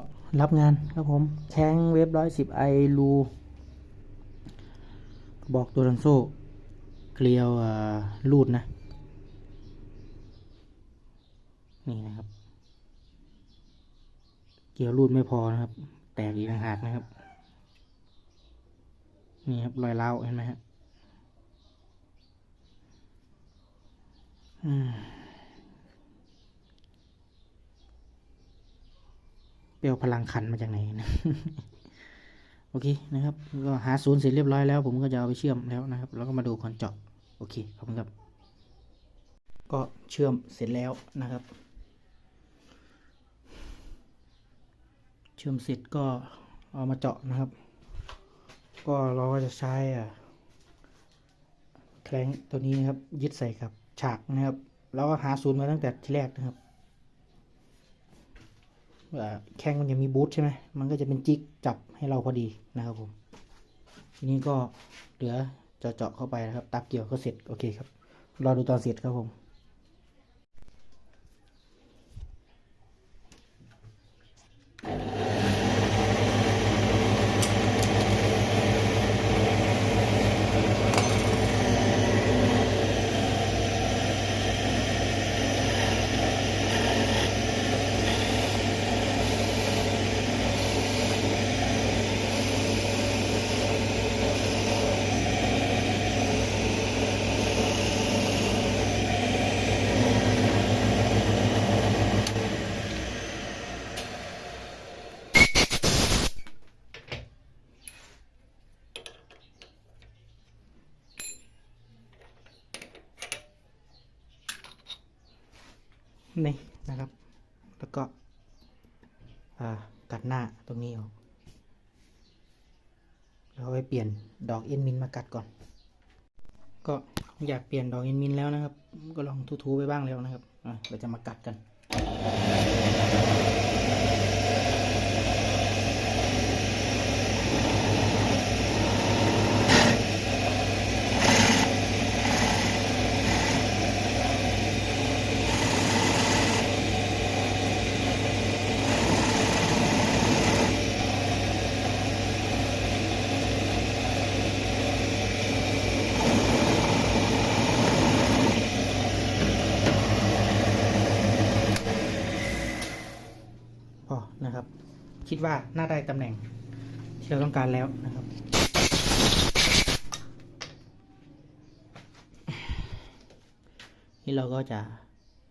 ็รับงานครับผมแข้งเว็บร้อยสิบไอรูบอกตัวดันโซ่เกลียวอ่ารูดนะ นี่นะครับ เกลียวรูดไม่พอนะครับ แตกอีกต่างหากนะครับ นี่ครับรอยเล้าเห็นไหมฮะอืม เปลวพลังขันมาจากไหนนะโอเคนะครับก็หาศูนย์เสร็จเรียบร้อยแล้ว ผมก็จะเอาไปเชื่อมแล้วนะครับ แล้วก็มาดูคอนเจาะโอเคขอบคุณครับ ก็เชื่อมเสร็จแล้วนะครับ เชื่อมเสร็จก็เอามาเจาะนะครับ ก็เราก็จะใช้อะแคลงตัวนี้นะครับยึดใส่กับฉากนะครับ แล้วก็หาศูนย์มาตั้งแต่ที่แรกนะครับ แข้งมันยังมีบูทใช่ไหมมันก็จะเป็นจิกจับให้เราพอดีนะครับผมทีนี้ก็เหลือเจาะเข้าไปนะครับ ตับเกี่ยวก็เสร็จโอเคครับรอดูตอนเสร็จครับผม นี่นะครับ แล้วก็กัดหน้าตรงนี้ออกแล้วไปเปลี่ยนดอกเอ็นมินมากัดก่อน ก็อยากเปลี่ยนดอกเอ็นมินแล้วนะครับ ก็ลองทูๆไปบ้างแล้วนะครับเราจะมากัดกัน พอนะครับ คิดว่าน่าได้ตำแหน่งที่เราต้องการแล้วนะครับนี่เราก็จะ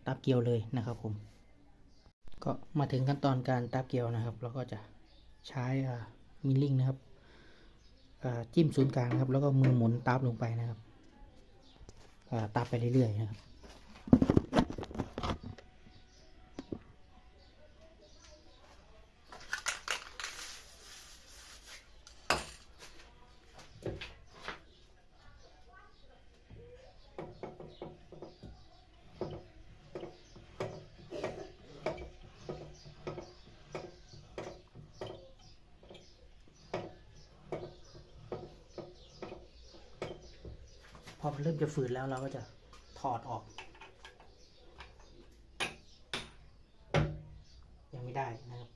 ตับเกลียวเลยนะครับผม ก็มาถึงขั้นตอนการตับเกลียวนะครับ เราก็จะใช้มิลลิ่งนะครับจิ้มศูนย์กลางนะครับ แล้วก็มือหมุนตับลงไปนะครับตับไปเรื่อยๆนะครับ พอเริ่มจะฝืนแล้วเราก็จะถอดออก ยังไม่ได้นะครับ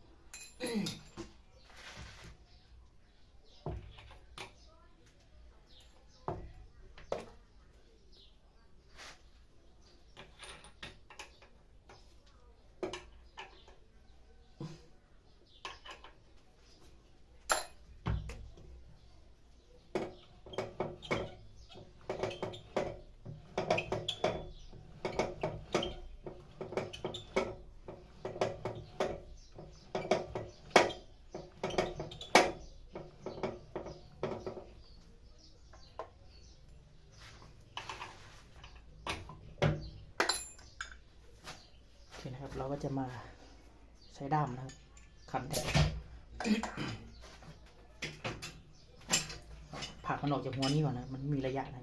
นะครับ เราก็จะมาใช้ด้ามนะครับ ขันแตะผักมันออกจากหัวนี้ก่อนนะ มันมีระยะนะ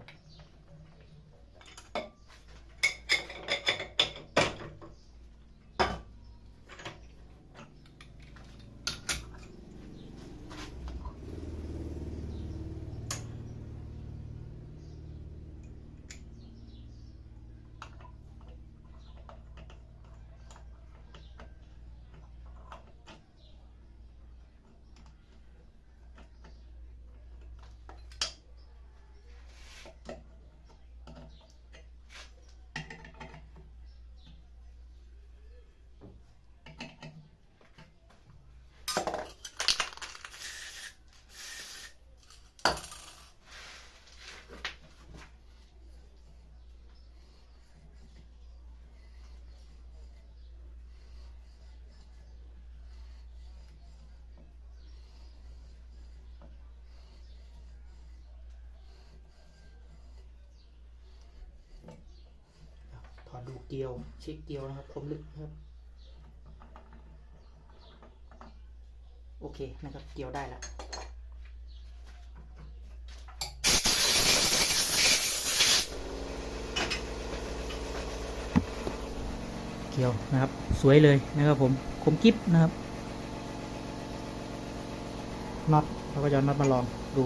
เกลียวเช็คเกลียวนะครับคมลึกครับ โอเคนะครับเกลียวได้แล้วเกลียวนะครับ สวยเลยนะครับผมคมกิฟนะครับน็อตเราก็จะเอาน็อตมาลองดู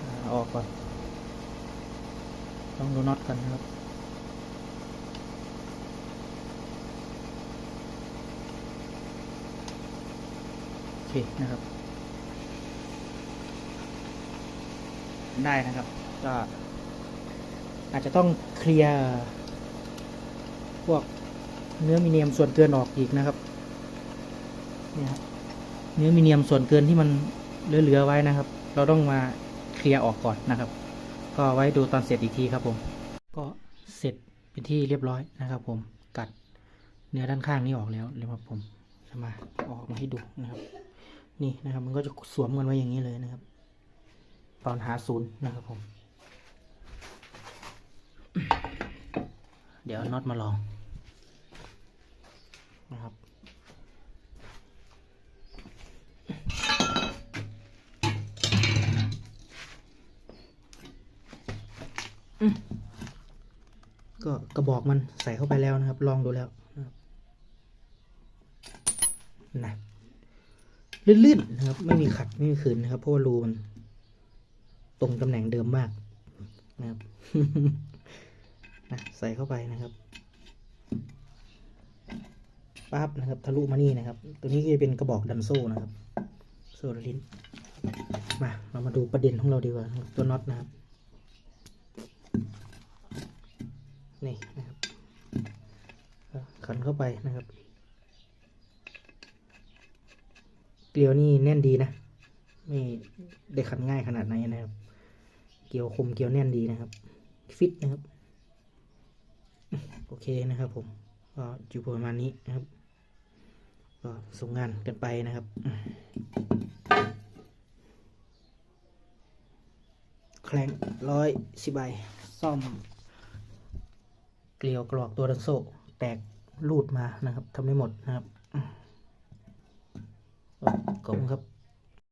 ออาออกก่อน ต้องดูน็อตกันนะครับโอเคนะครับ ได้นะครับ ก็ อาจจะต้องเคลียร์พวกเนื้อมีเนียมส่วนเกินออกอีกนะครับเนี่ยครับเนื้อมีเนียมส่วนเกินที่มันเหลือๆไว้นะครับ เราต้องมาเคลียร์ออกก่อนนะครับ ก็ไว้ดูตอนเสร็จอีกทีครับผม ก็เสร็จเป็นที่เรียบร้อยนะครับ ผมกัดเนื้อด้านข้างนี้ออกแล้วเลยครับผมจะมาออกมาให้ดูนะครับ นี่นะครับ มันก็จะสวมกันไว้อย่างนี้เลยนะครับ ตอนหาศูนย์นะครับผม เดี๋ยวน็อตมาลองนะครับ ก็กระบอกมันใส่เข้าไปแล้วนะครับ ลองดูแล้วนะนะลื่นๆนะครับ ไม่มีขัดไม่มีขืนนะครับ เพราะว่ารูมัน ตรงตำแหน่งเดิมมากนะครับนะใส่เข้าไปนะครับปั๊บนะครับ ทะลุมานี่นะครับ ตัวนี้ก็จะเป็นกระบอกดันโซ่นะครับ โซ่ลิ้น มาเรามาดูประเด็นของเราดีกว่าตัวน็อตนะครับ นี่นะครับขันเข้าไปนะครับเกลียวนี่แน่นดีนะ ไม่ได้ขันง่ายขนาดไหนนะครับ เกลียวคมเกลียวแน่นดีนะครับ ฟิตนะครับ โอเคนะครับผม ก็อยู่ประมาณนี้นะครับ ก็ส่งงานกันไปนะครับแคลงร้อยสิบใบซ่อม เกลียวกรอกตัวดันโซแตกรูดมานะครับทำได้หมดนะครับขอบคุณครับ